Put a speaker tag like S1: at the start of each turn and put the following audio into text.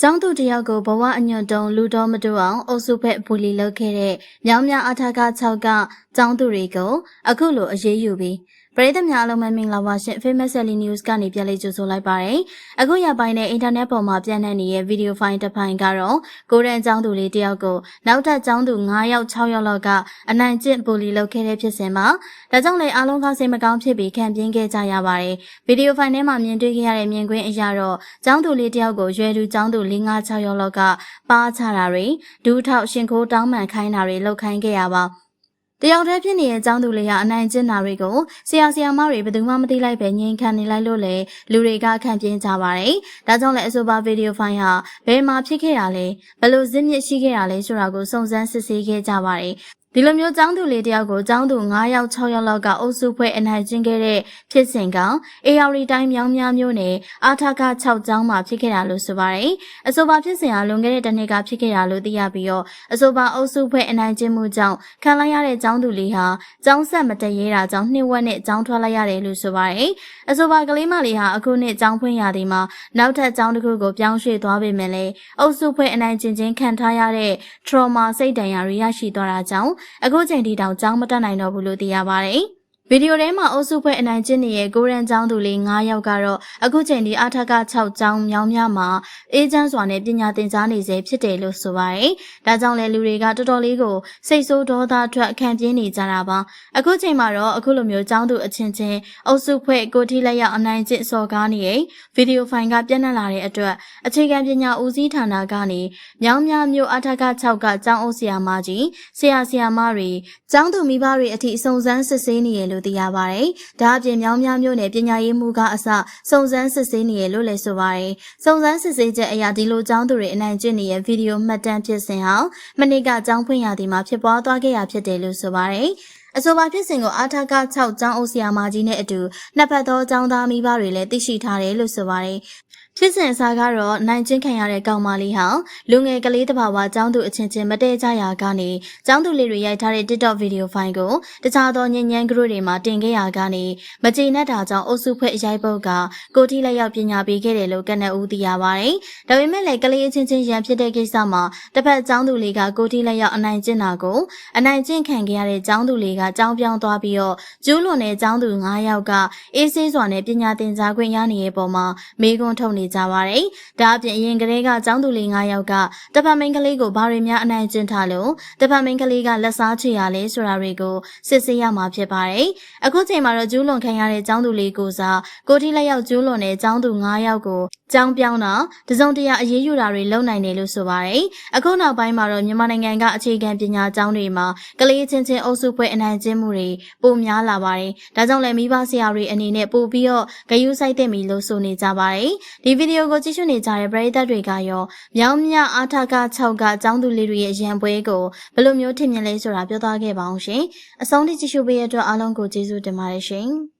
S1: ကျောင်းသူတယောက်ကိုဘဝအညွန့်တုံလူတော်မတူအောင်အုပ်စုဖက်ဘူလီလုပ်ခဲ့တဲ့မြောင်းမြအထာက6ကကျောင်းသူတွေကိုအခုလိုအရေးယူပြီး ပရိသတ်များအလုံးမင်္ဂလာပါရှင် Famous Sally News ကနေပြန်လေးကြိုဆိုလိုက်ပါရယ်အခုရပိုင်းနဲ့အင်တာနက်ပေါ်မှာပြန့်နှံ့နေတဲ့ဗီဒီယိုဖိုင်တစ်ဖိုင်ကတော့ကိုရန်ကျောင်းသူလေးတယောက်ကိုနောက်ထပ်ကျောင်းသူ9ယောက်6ယောက်လောက်ကအနိုင်ကျင့်ဘူလီလုပ်ခဲ့တဲ့ဖြစ်စဉ်မှာဒါကြောင့်လည်းအားလုံးကစိတ်မကောင်းဖြစ်ပြီးခံပြင်းခဲ့ကြရပါတယ်ဗီဒီယိုဖိုင်ထဲမှာမြင်တွေ့ခဲ့ရတဲ့မြင်ကွင်းအရာတော့ကျောင်းသူလေးတယောက်ကိုရွယ်သူကျောင်းသူ၄၅6ယောက်လောက်ကပါချတာတွေဒူးထောက်ရှင်ခိုးတောင်းပန်ခိုင်းတာတွေလုပ်ခိုင်းခဲ့ရပါ တယောက်တည်းဖြစ်နေတဲ့အကြောင်းသူလေးကအနိုင်ကျင့်တာတွေကိုဆရာဆရာမတွေဘယ်သူမှမသိလိုက်ပဲငြိမ်ခံနေလိုက်လို့လေလူတွေကခံပြင်းကြပါတယ်။ဒါကြောင့်လည်းအဆိုပါဗီဒီယိုဖိုင်ဟာဘယ်မှာဖြစ်ခဲ့တာလဲဘယ်လိုဇစ်မြစ်ရှိခဲ့တာလဲဆိုတာကိုစုံစမ်းစစ်ဆေးခဲ့ကြပါတယ်။ ဒီလိုမျိုးចောင်းသူလေးတယောက်ကိုចောင်းသူ9ယောက်6ယောက်လောက်ကအုပ်စုဖွဲ့အနိုင်ကျင့်ခဲ့တဲ့ဖြစ်စဉ်က AR တိုင်းမြောင်းများမျိုးနဲ့အာထာက6ចောင်းမှာဖြစ်ခဲ့တာလို့ဆိုပါတယ်။အဆိုပါဖြစ်စဉ်ဟာလွန်ခဲ့တဲ့တစ်နှစ်ကဖြစ်ခဲ့တာလို့သိရပြီးတော့အဆိုပါအုပ်စုဖွဲ့အနိုင်ကျင့်မှုကြောင့်ခံလိုက်ရတဲ့ចောင်းသူလေးဟာចောင်းဆက်မတရေတာကြောင့်နှစ်ဝက်နဲ့ចောင်းထွက်လိုက်ရတယ်လို့ဆိုပါတယ်။အဆိုပါကလေးမလေးဟာအခုနှစ်ចောင်းဖွင့်ရသည်မှာနောက်ထပ်ចောင်းတစ်ခုကိုပြောင်းရွှေ့သွားပေမဲ့လည်းအုပ်စုဖွဲ့အနိုင်ကျင့်ခြင်းခံထားရတဲ့ trauma စိတ်ဒဏ်ရာတွေရရှိသွားတာကြောင့် အခုချိန်ထိတောင်ကြောင်းမတက်နိုင်တော့ဘူးလို့သိရပါတယ်။ ဗီဒီယိုထဲမှာအုပ်စုဖွဲ့အနိုင်ကျင့်နေတဲ့ကိုရန်ကျောင်းသူလေး9ယောက်ကတော့အခုချိန်ဒီအာထက6ကျောင်းမြောင်းများမှာအေးချမ်းစွာနဲ့ပညာသင်ကြားနေစေဖြစ်တယ်လို့ဆိုပါတယ်။ဒါကြောင့်လည်းလူတွေကတော်တော်လေးကိုစိတ်ဆိုးဒေါသထွက်ခံပြင်းနေကြတာပါ။အခုချိန်မှာတော့အခုလိုမျိုးကျောင်းသူအချင်းချင်းအုပ်စုဖွဲ့ကိုထိလက်ရောက်အနိုင်ကျင့်စော်ကားနေတဲ့ဗီဒီယိုဖိုင်ကပြန့်နှံ့လာတဲ့အတွက်အခြေခံပညာဦးစီးဌာနကနေမြောင်းများမျိုးအာထက6ကကျောင်းအုပ်ဆရာမကြီးဆရာဆရာမတွေကျောင်းသူမိဘတွေအထိအစုံစမ်းစစ်ဆေးနေရလို့သိရပါတယ်။ဒါအပြင်မြောင်းများမျိုးနဲ့ပညာရေးမှုကအစစုံစမ်းစစ်ဆေးနေရလို့လည်းဆိုပါတယ်။စုံစမ်းစစ်ဆေးချက်အရာဒီလိုကျောင်းသူတွေအနိုင်ကျင့်နေတဲ့ဗီဒီယိုမှတ်တမ်းဖြစ်စဉ်ဟာမနေ့ကကျောင်းဖွင့်ရသည်မှာဖြစ်ပွားသွားခဲ့ရဖြစ်တယ်လို့ဆိုပါတယ်။ အဆိုပါဖြစ်စဉ်ကိုအာထက6ကျောင်းအုပ်ဆရာမကြီးနဲ့အတူနှစ်ဖက်သောကျောင်းသားမိဘတွေလည်းသိရှိထားတယ်လို့ဆိုပါတယ်။ဖြစ်စဉ်အစားကတော့နိုင်ချင်းခံရတဲ့ကောင်မလေးဟာလူငယ်ကလေးတစ်ပါးဝကျောင်းသူအချင်းချင်းမတဲကြရာကနေကျောင်းသူလေးတွေရိုက်ထားတဲ့ TikTok ဗီဒီယိုဖိုင်ကိုတခြားသောညဉ့်ညမ်း group တွေမှာတင်ခဲ့ရာကနေမကျေနပ်တာကြောင့်အုပ်စုဖွဲ့အရိုက်ပုတ်ကကိုတိလက်ရောက်ပညာပေးခဲ့တယ်လို့ကနအူးသိရပါတယ်။ဒါပေမဲ့လည်းကလေးအချင်းချင်းရန်ဖြစ်တဲ့ကိစ္စမှာတစ်ဖက်ကျောင်းသူလေးကကိုတိလက်ရောက်အနိုင်ကျင့်တာကိုအနိုင်ကျင့်ခံခဲ့ရတဲ့ကျောင်းသူလေးကကြောင်းပြောင်းသွားပြီးတော့ကျူးလွန်တဲ့ကျောင်းသူ9ယောက်ကအေးဆေးစွာနဲ့ပညာသင်ကြားခွင့်ရနေတဲ့အပေါ်မှာမေးခွန်းထုတ်နေကြပါတယ်။ဒါအပြင်အရင်ကတည်းကကျောင်းသူလေး9ယောက်ကတပတ်မိန်ကလေးကိုဘာတွေများအနိုင်ကျင့်ထားလို့တပတ်မိန်ကလေးကလက်စားချေရလဲဆိုတာတွေကိုစစ်ဆေးရမှာဖြစ်ပါတယ်။အခုချိန်မှာတော့ကျူးလွန်ခံရတဲ့ကျောင်းသူလေးကိုစားကိုတိလက်ရောက်ကျူးလွန်တဲ့ကျောင်းသူ9ယောက်ကိုကျောင်းပြောင်းတာတစုံတရာအရေးယူတာတွေလုပ်နိုင်တယ်လို့ဆိုပါတယ်။အခုနောက်ပိုင်းမှာတော့မြန်မာနိုင်ငံကအခြေခံပညာကျောင်းတွေမှာကလေးချင်းချင်းအုပ်စုဖွဲ့အနိုင်ကျင့်မှုတွေပိုများလာပါတယ်။ဒါကြောင့်လည်းမိဘဆရာတွေအနေနဲ့ပို့ပြီးတော့ဂယုစိုက်တဲ့မီလို့ဆိုနေကြပါတယ်။ဒီဗီဒီယိုကိုကြည့်ရှုနေကြတဲ့ပရိသတ်တွေကရောမြောင်းမြအားထက6ကကျောင်းသူလေးတွေရဲ့ရန်ပွဲကိုဘယ်လိုမျိုးထင်မြင်လဲဆိုတာပြောသားခဲ့ပါအောင်ရှင်။အဆုံးထိကြည့်ရှုပေးရတဲ့အတွက်အားလုံးကိုကျေးဇူးတင်ပါတယ်ရှင်။